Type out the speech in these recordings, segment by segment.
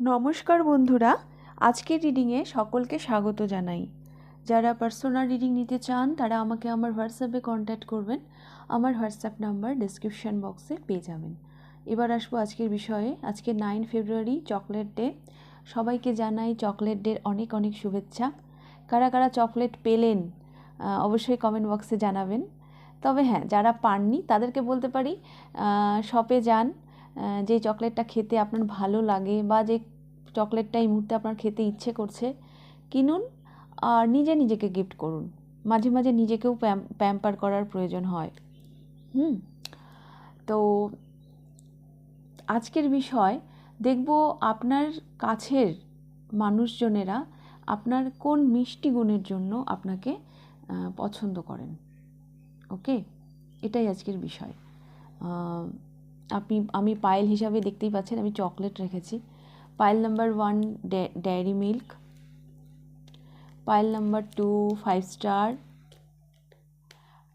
নমস্কার বন্ধুরা, আজকের রিডিংয়ে সকলকে স্বাগত জানাই। যারা পার্সোনাল রিডিং নিতে চান, তারা আমাকে আমার হোয়াটসঅ্যাপে কন্ট্যাক্ট করবেন। আমার হোয়াটসঅ্যাপ নাম্বার ডিসক্রিপশান বক্সে পেয়ে যাবেন। এবার আসব আজকের বিষয়ে। আজকে নাইন ফেব্রুয়ারি চকলেট ডে সবাইকে জানাই চকলেট ডের অনেক অনেক শুভেচ্ছা। কারা কারা চকলেট পেলেন অবশ্যই কমেন্ট বক্সে জানাবেন। তবে হ্যাঁ যারা পাননি, তাদেরকে বলতে পারি শপে যান। যে চকলেটটা খেতে আপনার ভালো লাগে বা যে চকলেটটা এই মুহূর্তে আপনার খেতে ইচ্ছে করছে, কিনুন আর নিজে নিজেকে গিফট করুন। মাঝে মাঝে নিজেকেও প্যাম প্যাম্পার করার প্রয়োজন হয়। হুম? তো আজকের বিষয়, দেখব আপনার কাছের মানুষজনেরা আপনার কোন মিষ্টি গুণের জন্য আপনাকে পছন্দ করেন। ওকে? এটাই আজকের বিষয়। আপনি, আমি পায়েল হিসাবে দেখতেই পাচ্ছেন, আমি চকলেট রেখেছি। Payel number one dairy milk Payel number two five star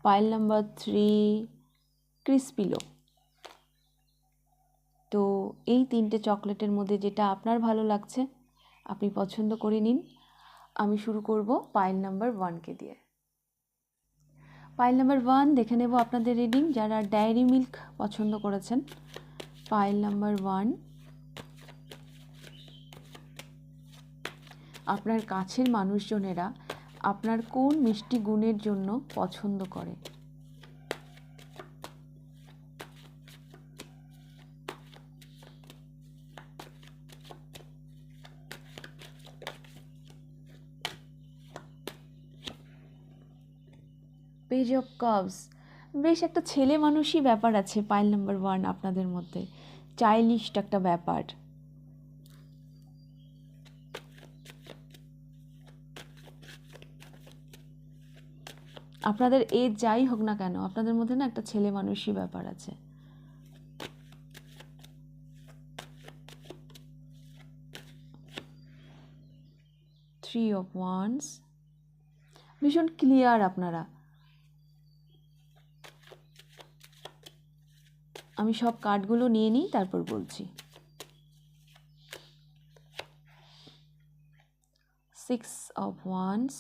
Payel number three crispello তো এই তিনটে চকলেটের মধ্যে যেটা আপনার ভালো লাগছে, আপনি পছন্দ করে নিন। আমি শুরু করব পায়েল নাম্বার ওয়ানকে দিয়ে। পাইল নাম্বার ওয়ান দেখে নেব আপনাদের রিডিং যারা ডায়েরি মিল্ক পছন্দ করেছেন। পাইল নাম্বার ওয়ান আপনার কাছের মানুষজনেরা আপনার কোন মিষ্টি গুণের জন্য পছন্দ করে? পেজ অফ কাভস বেশ একটা ছেলে মানুষই ব্যাপার আছে পাইল নাম্বার ওয়ান আপনাদের মধ্যে। চাইল্ডিশ একটা ব্যাপার। আপনাদের এজ যাই হোক না কেন, আপনাদের মধ্যে না একটা ছেলে মানুষই ব্যাপার আছে। থ্রি অফ ওয়ান্স ভীষণ ক্লিয়ার আপনারা। আমি সব কার্ডগুলো নিয়ে নিই, তারপর বলছি। Six of wands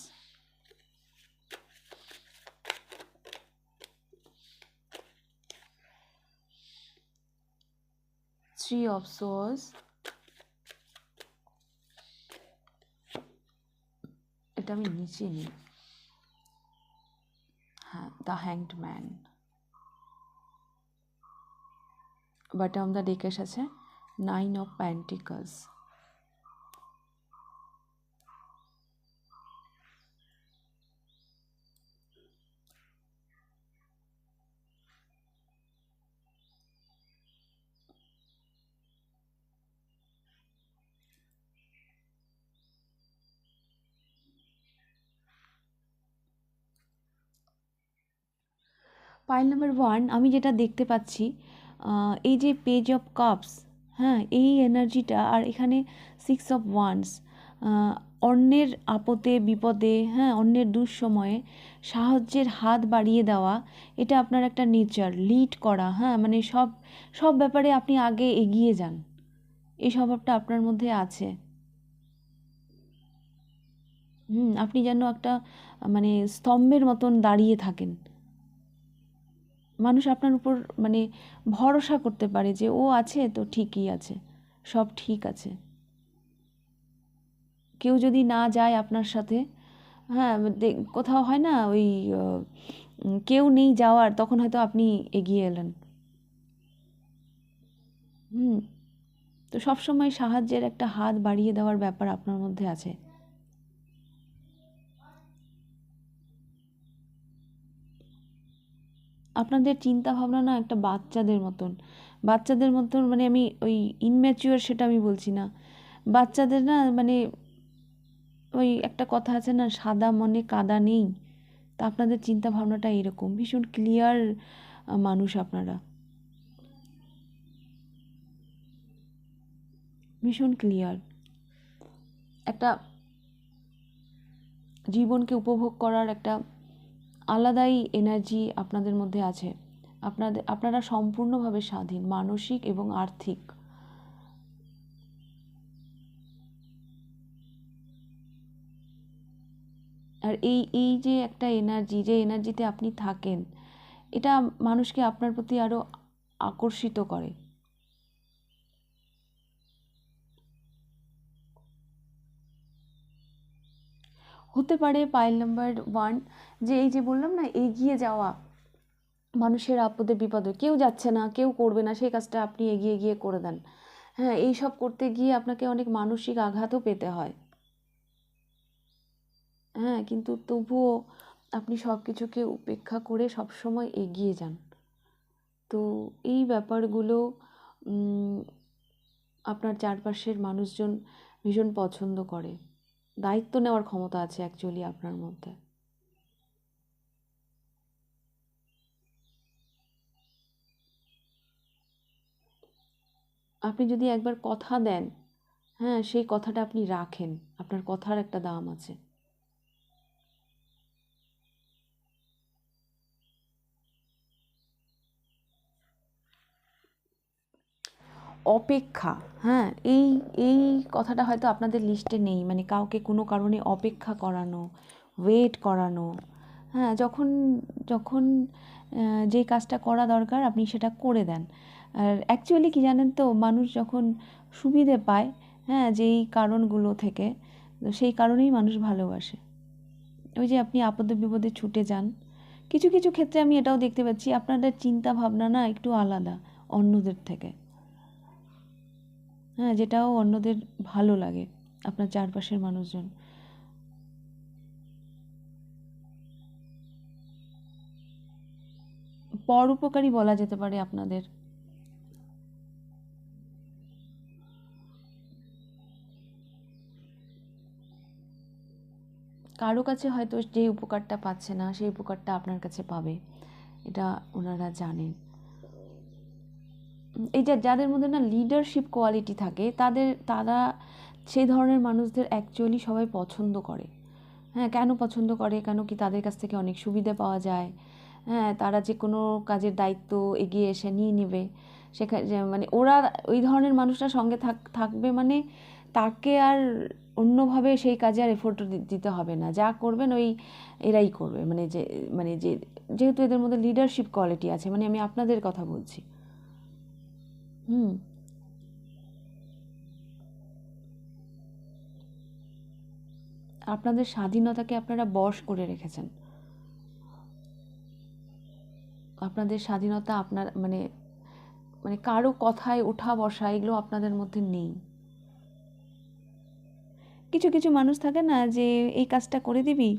three of swords এটা আমি নিচে নিই। হ্যাঁ the hanged man bottom the ডেকে এসেছে nine of pentacles pile number one আমি যেটা দেখতে পাচ্ছি এই যে পেজ অফ কাপস হ্যাঁ এই এনার্জিটা আর এখানে সিক্স অফ ওয়ান্স অন্যের আপদে, বিপদে হ্যাঁ অন্যের দুঃসময়ে সাহায্যের হাত বাড়িয়ে দেওয়া, এটা আপনার একটা নেচার লিড করা হ্যাঁ মানে সব সব ব্যাপারে আপনি আগে এগিয়ে যান। এই স্বভাবটা আপনার মধ্যে আছে। হুম, আপনি যেন একটা মানে স্তম্ভের মতন দাঁড়িয়ে থাকেন। মানুষ আপনার উপর মানে ভরসা করতে পারে যে ও আছে, তো ঠিকই আছে, সব ঠিক আছে। কেউ যদি না যায় আপনার সাথে হ্যাঁ কোথাও হয় না ওই কেউ নেই যাওয়ার, তখন হয়তো আপনি এগিয়ে এলেন। হুম, তো সবসময় সাহায্যের একটা হাত বাড়িয়ে দেওয়ার ব্যাপার আপনার মধ্যে আছে। আপনাদের চিন্তা ভাবনা না একটা বাচ্চাদের মতন। বাচ্চাদের মতন মানে আমি ওই ইনম্যাচিওর সেটা আমি বলছি না। বাচ্চাদের না মানে ওই একটা কথা আছে না, সাদা মনে কাদা নেই। তা আপনাদের চিন্তা ভাবনাটা এরকম। ভীষণ ক্লিয়ার মানুষ আপনারা। ভীষণ ক্লিয়ার একটা জীবনকে উপভোগ করার একটা আলাদাই এনার্জি আপনাদের মধ্যে আছে। আপনাদের আপনারা সম্পূর্ণভাবে স্বাধীন, মানসিক এবং আর্থিক। আর এই এই যে একটা এনার্জি যে এনার্জিতে আপনি থাকেন, এটা মানুষকে আপনার প্রতি আরও আকর্ষিত করে। হতে পারে পাইল নাম্বার ওয়ান যে এই যে বললাম না, এগিয়ে যাওয়া মানুষের আপদে বিপদে। কেউ যাচ্ছে না, কেউ করবে না, সেই কাজটা আপনি এগিয়ে গিয়ে করে দেন। হ্যাঁ এই সব করতে গিয়ে আপনাকে অনেক মানসিক আঘাতও পেতে হয়। হ্যাঁ কিন্তু তবুও আপনি সব কিছুকে উপেক্ষা করে সবসময় এগিয়ে যান। তো এই ব্যাপারগুলো আপনার চারপাশের মানুষজন ভীষণ পছন্দ করে। দায়িত্ব নেওয়ার ক্ষমতা আছে অ্যাকচুয়ালি আপনার মধ্যে। আপনি যদি একবার কথা দেন হ্যাঁ সেই কথাটা আপনি রাখেন, আপনার কথার একটা দাম আছে। অপেক্ষা হ্যাঁ এই এই কথাটা হয়তো আপনাদের লিস্টে নেই। মানে কাউকে কোনো কারণে অপেক্ষা করানো ওয়েট করানো হ্যাঁ যখন যখন যেই কাজটা করা দরকার আপনি সেটা করে দেন। আর অ্যাকচুয়ালি কী জানেন তো, মানুষ যখন সুবিধে পায় হ্যাঁ যেই কারণগুলো থেকে সেই কারণেই মানুষ ভালোবাসে। ওই যে আপনি আপদে বিপদে ছুটে যান। কিছু কিছু ক্ষেত্রে আমি এটাও দেখতে পাচ্ছি, আপনাদের চিন্তা ভাবনা না একটু আলাদা অন্যদের থেকে। হ্যাঁ যেটাও অন্যদের ভালো লাগে, আপনার চারপাশের মানুষজন। পর পরোপকারী বলা যেতে পারে আপনাদের। কারও কাছে হয়তো যে উপকারটা পাচ্ছে না, সেই উপকারটা আপনার কাছে পাবে। এটা ওনারা জানেন। এই যে যাদের মধ্যে না লিডারশিপ কোয়ালিটি থাকে, তাদের, তারা সেই ধরনের মানুষদের অ্যাকচুয়ালি সবাই পছন্দ করে। হ্যাঁ কেন পছন্দ করে? কেন কি তাদের কাছ থেকে অনেক সুবিধা পাওয়া যায়? হ্যাঁ তারা যে কোনো কাজের দায়িত্ব এগিয়ে এসে নিয়ে নেবে। সেখানে মানে ওরা ওই ধরনের মানুষরা সঙ্গে থাক, থাকবে মানে তাকে আর অন্যভাবে সেই কাজে আর এফোর্ট দিতে হবে না। যা করবেন ওই, এরাই করবে। মানে যে মানে যে, যেহেতু এদের মধ্যে লিডারশিপ কোয়ালিটি আছে মানে আমি আপনাদের কথা বলছি। হুম আপনাদের স্বাধীনতাকে আপনারা বশ করে রেখেছেন। আপনাদের স্বাধীনতা আপনার মানে মানে কারও কথায় ওঠা বসা এগুলো আপনাদের মধ্যে নেই। কিছু কিছু মানুষ থাকে না যে, এই কাজটা করে দিবি?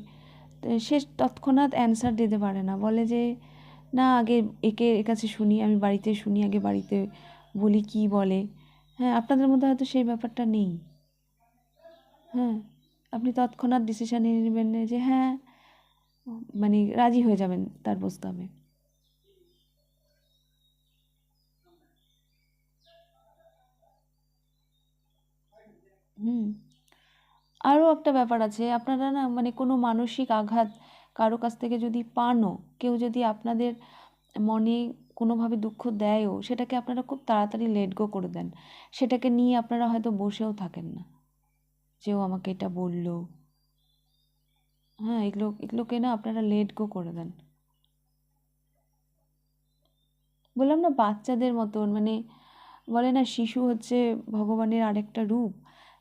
সে তৎক্ষণাৎ অ্যান্সার দিতে পারে না। বলে যে, না, আগে একে, এর কাছে শুনি, আমি বাড়িতে শুনি, আগে বাড়িতে বলি কি বলে? হ্যাঁ আপনাদের মধ্যে হয়তো সেই ব্যাপারটা নেই। হ্যাঁ আপনি তৎক্ষণাৎ ডিসিশান নিয়ে নেবেন যে হ্যাঁ মানে রাজি হয়ে যাবেন তার প্রস্তাবে। হুম, আরও একটা ব্যাপার আছে, আপনারা না মানে কোনো মানসিক আঘাত কারও কাছ থেকে যদি পানও, কেউ যদি আপনাদের মনে কোনোভাবে দুঃখ দেয়ও, সেটাকে আপনারা খুব তাড়াতাড়ি লেট গো করে দেন। সেটাকে নিয়ে আপনারা হয়তো বসেও থাকেন না। যেও আমাকে এটা বলল। হ্যাঁ এগুলো, এগুলোকে না আপনারা লেট গো করে দেন। বললাম না বাচ্চাদের মতন মানে বলে না শিশু হচ্ছে ভগবানের আরেকটা রূপ।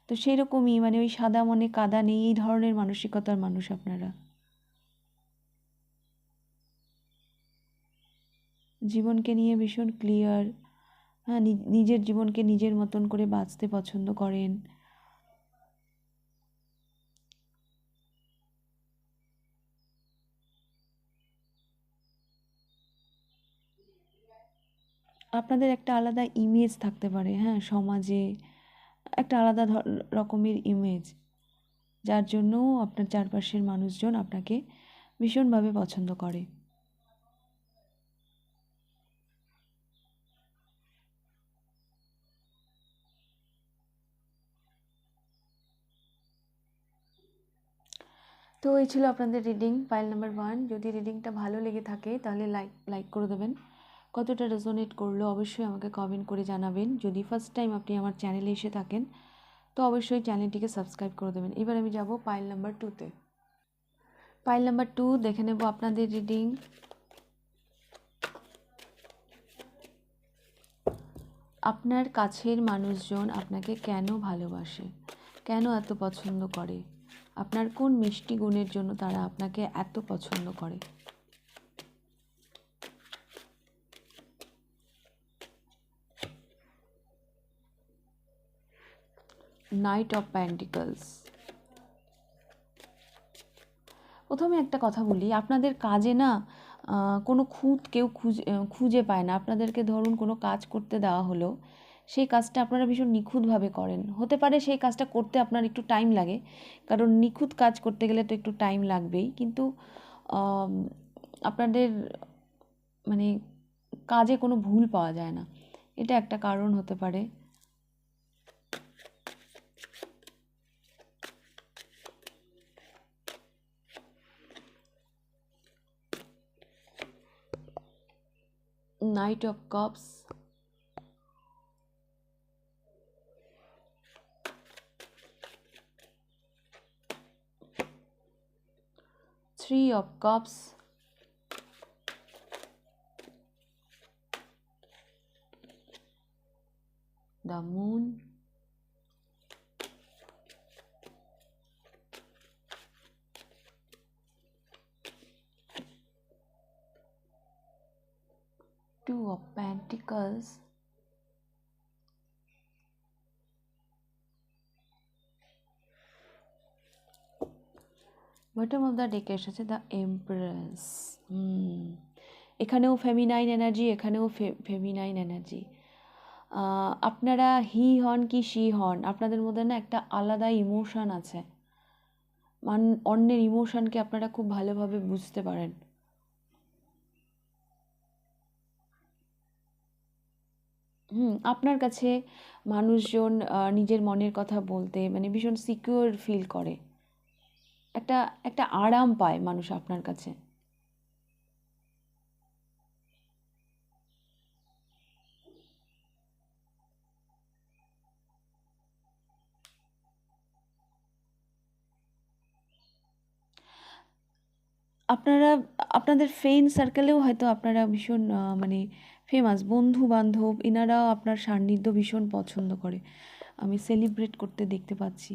তো সেরকমই মানে ওই সাদা মনে কাদা নেই, এই ধরনের মানসিকতার মানুষ আপনারা। জীবনকে নিয়ে ভীষণ ক্লিয়ার হ্যাঁ নিজের জীবনকে নিজের মতন করে বাঁচতে পছন্দ করেন। আপনাদের একটা আলাদা ইমেজ থাকতে পারে হ্যাঁ সমাজে। একটা আলাদা রকমের ইমেজ যার জন্য আপনার চারপাশের মানুষজন আপনাকে ভীষণভাবে পছন্দ করে। তো এই ছিল আপনাদের রিডিং ফাইল নাম্বার ওয়ান যদি রিডিংটা ভালো লেগে থাকে, তাহলে লাইক লাইক করে দেবেন। কতটা রেজোনেট করল অবশ্যই আমাকে কমেন্ট করে জানাবেন। যদি ফার্স্ট টাইম আপনি আমার চ্যানেলে এসে থাকেন, তো অবশ্যই চ্যানেলটিকে সাবস্ক্রাইব করে দেবেন। এবার আমি যাব পাইল নাম্বার টুতে পাইল নাম্বার টু দেখে নেব আপনাদের রিডিং আপনার কাছের মানুষজন আপনাকে কেন ভালোবাসে? কেন এত পছন্দ করে? আপনার কোন মিষ্টি গুণের জন্য তারা আপনাকে এত পছন্দ করে? নাইট অফ প্যান্টিকলস প্রথমে একটা কথা বলি, আপনাদের কাজে না কোনো খুঁত কেউ খুঁজে খুঁজে পায় না। আপনাদেরকে ধরুন কোনো কাজ করতে দেওয়া হলো সেই কাজটা আপনারা ভীষণ নিখুঁতভাবে করেন। হতে পারে সেই কাজটা করতে আপনার একটু টাইম লাগে, কারণ নিখুঁত কাজ করতে গেলে তো একটু টাইম লাগবেই। কিন্তু আপনাদের মানে কাজে কোনো ভুল পাওয়া যায় না। এটা একটা কারণ হতে পারে। Knight of Cups. Three of Cups. The Moon. two of pentacles bottom of the ডেকে এসেছে দ্য এমপ্রেস এখানেও ফেমিনাইন এনার্জি এখানেও ফেমিনাইন এনার্জি আপনারা হি হন কি শি হন আপনাদের মধ্যে না একটা আলাদা ইমোশন আছে। মান, অন্যের ইমোশনকে আপনারা খুব ভালোভাবে বুঝতে পারেন। হুম, আপনার কাছে মানুষজন নিজের মনের কথা বলতে মানে ভীষণ সিকিউর ফিল করে। একটা একটা আরাম পায় মানুষ আপনার কাছে। আপনারা, আপনাদের ফ্রেন্ড সার্কেলেও হয়তো আপনারা ভীষণ মানে ফেমাস বন্ধু বান্ধব এনারাও আপনার সান্নিধ্য ভীষণ পছন্দ করে। আমি সেলিব্রেট করতে দেখতে পাচ্ছি।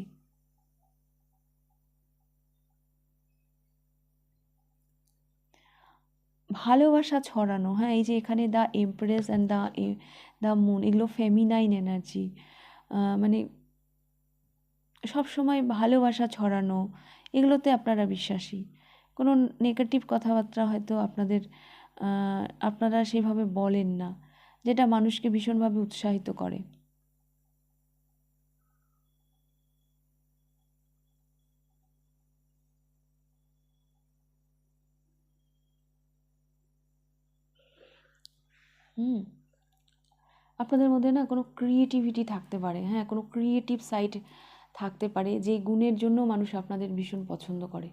ভালোবাসা ছড়ানো হ্যাঁ এই যে এখানে the empress and the the moon এগুলো ফেমিনাইন এনার্জি মানে সবসময় ভালোবাসা ছড়ানো, এগুলোতে আপনারা বিশ্বাসী। কোনো নেগেটিভ কথাবার্তা হয়তো আপনাদের আপনারা সেভাবে বলেন না, যেটা মানুষকে ভীষণভাবে উৎসাহিত করে। হুম। আপনাদের মধ্যে না কোনো ক্রিয়েটিভিটি থাকতে পারে হ্যাঁ কোনো ক্রিয়েটিভ সাইড থাকতে পারে, যে গুণের জন্য মানুষ আপনাদের ভীষণ পছন্দ করে।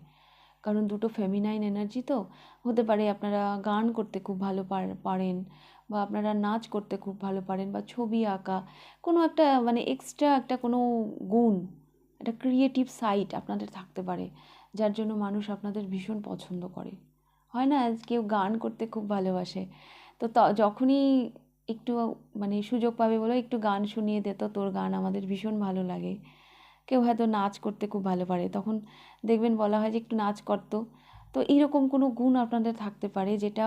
কারণ দুটো ফেমিনাইন এনার্জি তো, হতে পারে আপনারা গান করতে খুব ভালো পারেন বা আপনারা নাচ করতে খুব ভালো পারেন বা ছবি আঁকা, কোনো একটা মানে এক্সট্রা একটা কোনো গুণ, একটা ক্রিয়েটিভ সাইট আপনাদের থাকতে পারে, যার জন্য মানুষ আপনাদের ভীষণ পছন্দ করে। হয় না? কেউ গান করতে খুব ভালোবাসে তো যখনই একটু মানে সুযোগ পাবে বলে একটু গান শুনিয়ে দে তো তোর গান আমাদের ভীষণ ভালো লাগে। কেউ হয়তো নাচ করতে খুব ভালো পারে। তখন দেখবেন বলা হয় যে একটু নাচ করতো তো। এইরকম কোনো গুণ আপনাদের থাকতে পারে যেটা,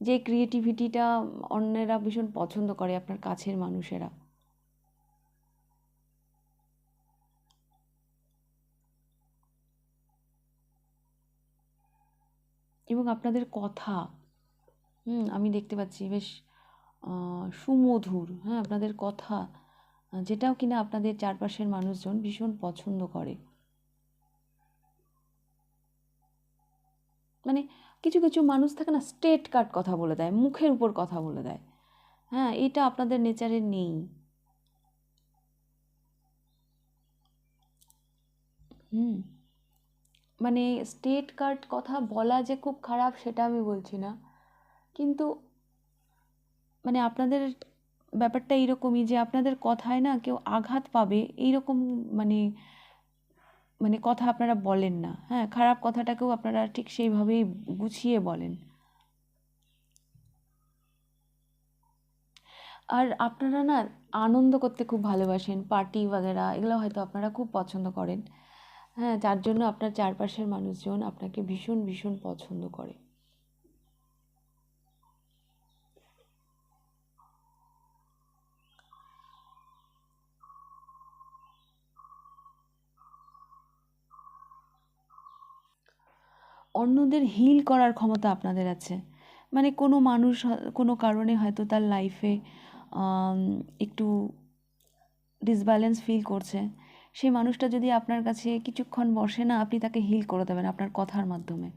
যে ক্রিয়েটিভিটিটা অন্যেরা ভীষণ পছন্দ করে, আপনার কাছের মানুষেরা? এবং আপনাদের কথা হুম, আমি দেখতে পাচ্ছি বেশ সুমধুর হ্যাঁ আপনাদের কথা, যেটাও কিনা আপনাদের চারপাশের মানুষজন ভীষণ পছন্দ করে। মানে কিছু কিছু মানুষ থাকে না স্টেট কাট কথা বলে দেয়, মুখের উপর কথা বলে দেয়। হ্যাঁ এটা আপনাদের নেচারে নেই। হুম মানে স্টেট কার্ড কথা বলা যে খুব খারাপ সেটা আমি বলছি না। কিন্তু মানে আপনাদের ব্যাপারটা এইরকমই যে আপনাদের কথায় না কেউ আঘাত পাবে, এইরকম মানে মানে কথা আপনারা বলেন না। হ্যাঁ খারাপ কথাটাকেও আপনারা ঠিক সেইভাবেই গুছিয়ে বলেন। আর আপনারা না আনন্দ করতে খুব ভালোবাসেন, পার্টি বাগেরা, এগুলো হয়তো আপনারা খুব পছন্দ করেন। হ্যাঁ যার জন্য আপনার চারপাশের মানুষজন আপনাকে ভীষণ ভীষণ পছন্দ করে। অন্যদের হিল করার ক্ষমতা আপনাদের আছে। মানে কোনো মানুষ কোনো কারণে হয়তো তার লাইফে একটু ডিসব্যালেন্স ফিল করছে। সেই মানুষটা যদি আপনার কাছে কিছুক্ষণ বসে না, আপনি তাকে হিল করে দেবেন আপনার কথার মাধ্যমে।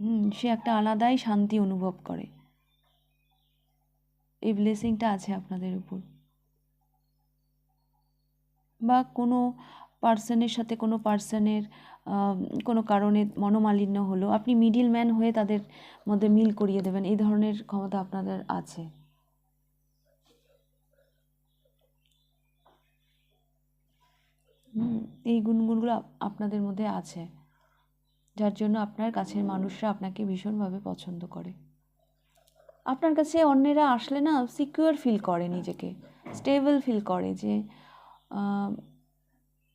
হুম, সে একটা আলাদাই শান্তি অনুভব করে। এই ব্লেসিংটা আছে আপনাদের উপর। বা কোনো পার্সনের সাথে কোনো পার্সনের কোনো কারণে মনোমালিন্য হলো। আপনি মিডিল ম্যান হয়ে তাদের মধ্যে মিল করিয়ে দেবেন। এই ধরনের ক্ষমতা আপনাদের আছে। এই গুণগুলো আপনাদের মধ্যে আছে। যার জন্য আপনার কাছের মানুষরা আপনাকে ভীষণভাবে পছন্দ করে। আপনার কাছে অন্যেরা আসলে না সিকিউর ফিল করে নিজেকে। স্টেবল ফিল করে যে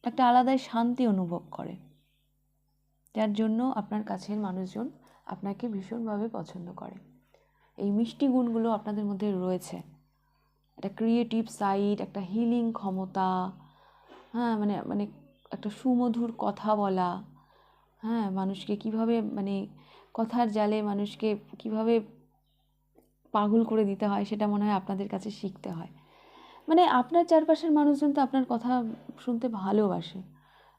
একটা আলাদাই শান্তি অনুভব করে। যার জন্য আপনার কাছের মানুষজন আপনাকে ভীষণভাবে পছন্দ করে। এই মিষ্টি গুণগুলো আপনাদের মধ্যে রয়েছে। একটা ক্রিয়েটিভ সাইড একটা হিলিং ক্ষমতা হ্যাঁ মানে মানে একটা সুমধুর কথা বলা হ্যাঁ মানুষকে কীভাবে মানে কথার জালে মানুষকে কীভাবে পাগল করে দিতে হয় সেটা মনে হয় আপনাদের কাছে শিখতে হয়। মানে আপনার চারপাশের মানুষজন তো আপনার কথা শুনতে ভালোবাসে।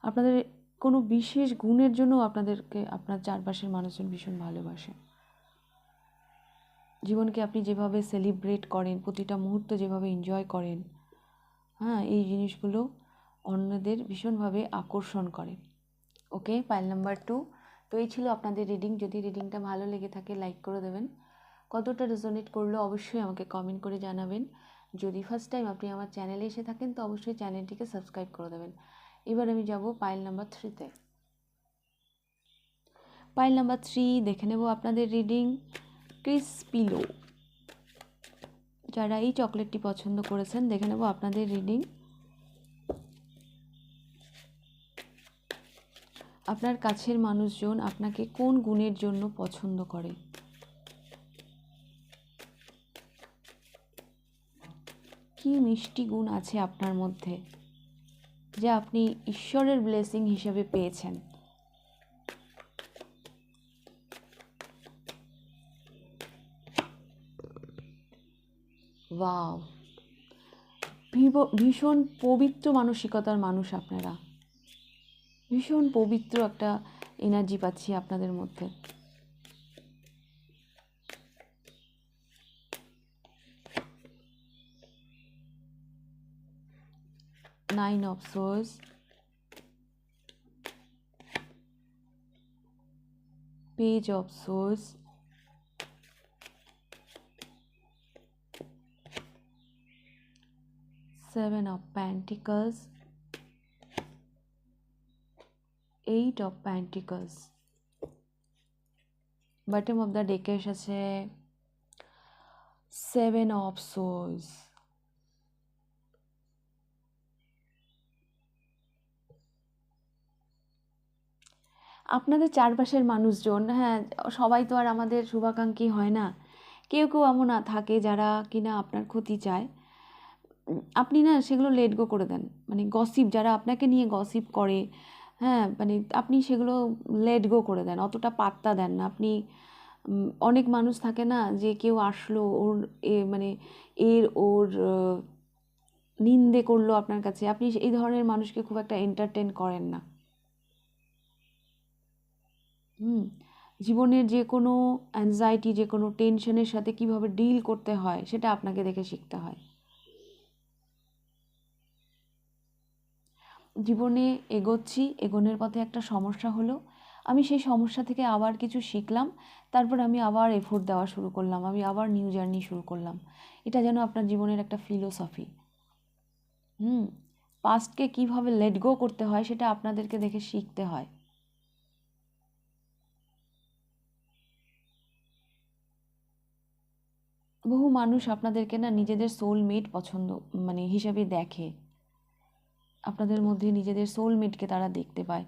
আপনাদের কোনো বিশেষ গুণের জন্য আপনাদেরকে আপনার চারপাশের মানুষজন ভীষণ ভালোবাসে। জীবনকে আপনি যেভাবে সেলিব্রেট করেন, প্রতিটা মুহূর্ত যেভাবে এনজয় করেন হ্যাঁ এই জিনিসগুলো অন্যদের ভীষণভাবে আকর্ষণ করে। ওকে পাইল নাম্বার টু তো এই ছিল আপনাদের রিডিং যদি রিডিংটা ভালো লেগে থাকে লাইক করে দেবেন। কতটা রেজোনেট করল অবশ্যই আমাকে কমেন্ট করে জানাবেন। যদি ফার্স্ট টাইম আপনি আমার চ্যানেলে এসে থাকেন, তো অবশ্যই চ্যানেলটিকে সাবস্ক্রাইব করে দেবেন। এবার আমি যাব পাইল নাম্বার থ্রিতে। পাইল নাম্বার থ্রি, দেখে নেব আপনাদের রিডিং ক্রিস পিলো যারা এই চকলেটটি পছন্দ করেছেন, দেখে নেব আপনাদের রিডিং। আপনার কাছের মানুষজন আপনাকে কোন গুণের জন্য পছন্দ করে? কি মিষ্টি গুণ আছে আপনার মধ্যে? যা আপনি ঈশ্বরের ব্লেসিং হিসেবে পেয়েছেন। ওয়াও ভীষণ পবিত্র মানসিকতার মানুষ আপনারা। ভীষণ পবিত্র একটা এনার্জি পাচ্ছি আপনাদের মধ্যে। Nine of swords page of swords seven of pentacles eight of pentacles bottom of the deck আছে seven of swords আপনাদের চারপাশের মানুষজন হ্যাঁ সবাই তো আর আমাদের শুভাকাঙ্ক্ষী হয় না। কেউ কেউ এমন থাকে যারা কিনা আপনার ক্ষতি চায়। আপনি না সেগুলো লেট গো করে দেন। মানে গসিপ যারা আপনাকে নিয়ে গসিপ করে হ্যাঁ মানে আপনি সেগুলো লেট গো করে দেন। অতটা পাত্তা দেন না। আপনি অনেক মানুষ থাকে না যে কেউ আসলো, ওর এ মানে এর ওর নিন্দে করল আপনার কাছে। আপনি এই ধরনের মানুষকে খুব একটা এন্টারটেন করেন না। হুম, জীবনের যে কোনো অ্যাংজাইটি যে কোনো টেনশনের সাথে কীভাবে ডিল করতে হয়, সেটা আপনাকে দেখে শিখতে হয়। জীবনে এগোচ্ছি, এগোনের পথে একটা সমস্যা হলো। আমি সেই সমস্যা থেকে আবার কিছু শিখলাম, তারপর আমি আবার এফোর্ট দেওয়া শুরু করলাম, আমি আবার নিউ জার্নি শুরু করলাম। এটা যেন আপনার জীবনের একটা ফিলোসফি হুম পাস্টকে কীভাবে লেট গো করতে হয়, সেটা আপনাদেরকে দেখে শিখতে হয়। বহু মানুষ আপনাদেরকে না নিজেদের সোলমেট পছন্দ মানে হিসাবে দেখে। আপনাদের মধ্যে নিজেদের সোলমেটকে তারা দেখতে পায়।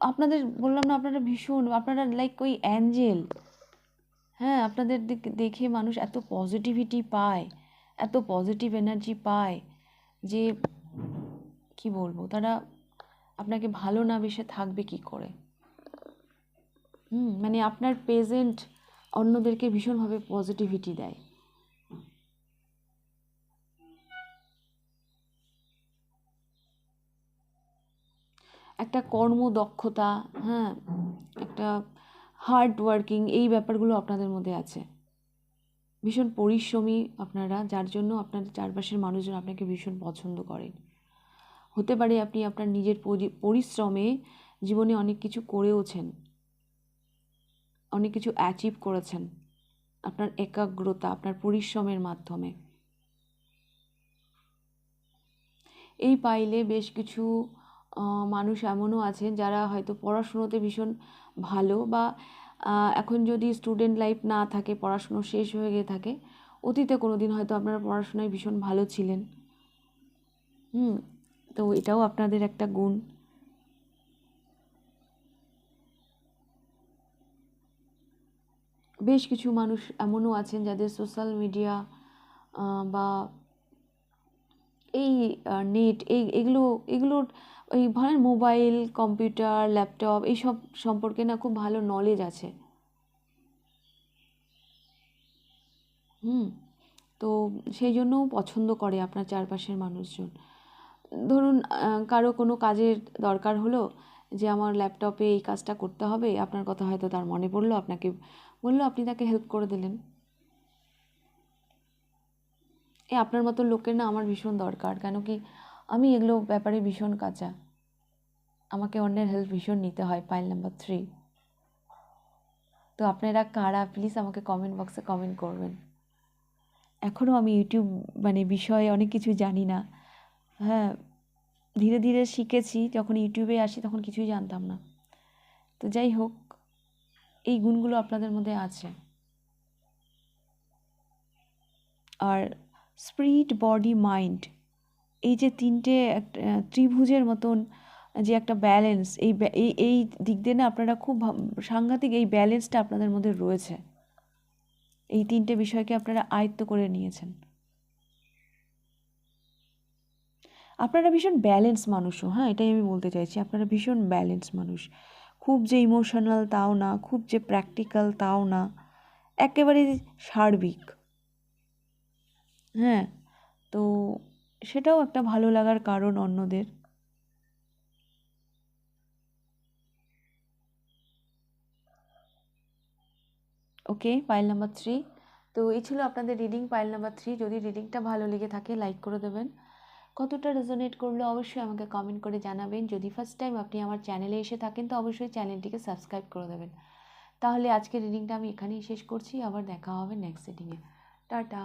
আপনাদের, বললাম না আপনারা ভীষণ, আপনারা লাইক ওই অ্যাঞ্জেল হ্যাঁ আপনাদের দেখে মানুষ এত পজিটিভিটি পায়, এত পজিটিভ এনার্জি পায় যে, কি বলব, তারা আপনাকে ভালো না বেশে থাকবে কি করে? হুম মানে আপনার প্রেজেন্ট অন্যদেরকে ভীষণভাবে পজিটিভিটি দেয়। একটা কর্মদক্ষতা হ্যাঁ একটা হার্ড ওয়ার্কিং এই ব্যাপারগুলো আপনাদের মধ্যে আছে। ভীষণ পরিশ্রমী আপনারা, যার জন্য আপনার চারপাশের মানুষজন আপনাকে ভীষণ পছন্দ করেন হতে পারে আপনি আপনার নিজের পরিশ্রমে জীবনে অনেক কিছু করেওছেন, অনেক কিছু অ্যাচিভ করেছেন, আপনার একাগ্রতা, আপনার পরিশ্রমের মাধ্যমে। এই পাইলে বেশ কিছু মানুষ এমনও আছেন যারা হয়তো পড়াশুনোতে ভীষণ ভালো বা এখন যদি স্টুডেন্ট লাইফ না থাকে, পড়াশুনো শেষ হয়ে গিয়ে থাকে, অতীতে কোনো দিন হয়তো আপনারা পড়াশোনায় ভীষণ ভালো ছিলেন। হুম, তো এটাও আপনাদের একটা গুণ। বেশ কিছু মানুষ এমনও আছেন যাদের সোশ্যাল মিডিয়া বা এই নেট এই, এগুলো এগুলোর ওই ধরেন মোবাইল কম্পিউটার ল্যাপটপ এইসব সম্পর্কে না খুব ভালো নলেজ আছে। হুম, তো সেই জন্যও পছন্দ করে আপনার চারপাশের মানুষজন। ধরুন কারও কোনো কাজের দরকার হলো যে আমার ল্যাপটপে এই কাজটা করতে হবে, আপনার কথা হয়তো তার মনে পড়ল, আপনাকে বলল, আপনি তাকে হেল্প করে দিলেন। এ আপনার মতো লোকের না আমার ভীষণ দরকার। কেন কি আমি এগুলো ব্যাপারে ভীষণ কাঁচা। আমাকে অন্যের হেল্প ভীষণ নিতে হয় পাইল নাম্বার থ্রি তো আপনারা কারা? প্লিজ আমাকে কমেন্ট বক্সে কমেন্ট করবেন। এখনও আমি ইউটিউব মানে বিষয়ে অনেক কিছু জানি না। হ্যাঁ ধীরে ধীরে শিখেছি, যখন ইউটিউবে আসি তখন কিছুই জানতাম না। তো যাই হোক, এই গুণগুলো আপনাদের মধ্যে আছে। আর স্পিরিট বডি মাইন্ড। এই যে তিনটে ত্রিভুজের মতন যে একটা ব্যালেন্স, এই এই এই দিক দিয়ে না আপনারা খুব সাংঘাতিক এই ব্যালেন্সটা আপনাদের মধ্যে রয়েছে। এই তিনটে বিষয়কে আপনারা আয়ত্ত করে নিয়েছেন। আপনারা ভীষণ ব্যালেন্স মানুষও হ্যাঁ এটাই আমি বলতে চাইছি, আপনারা ভীষণ ব্যালেন্স মানুষ। খুব যে ইমোশনাল তাও না, খুব যে প্র্যাকটিক্যাল তাও না একেবারে সার্বিক। হ্যাঁ তো সেটাও একটা ভালো লাগার কারণ অন্যদের। ওকে পাইল নাম্বার থ্রি তো এই ছিল আপনাদের রিডিং পাইল নাম্বার থ্রি যদি রিডিংটা ভালো লেগে থাকে লাইক করে দেবেন। কতটা রেজোনেট করলে অবশ্যই আমাকে কমেন্ট করে জানাবেন। যদি ফার্স্ট টাইম আপনি আমার চ্যানেলে এসে থাকেন, তো অবশ্যই চ্যানেলটিকে সাবস্ক্রাইব করে দেবেন। তাহলে আজকের রিডিংটা আমি এখানেই শেষ করছি। আবার দেখা হবে নেক্সট রিডিংয়ে টাটা।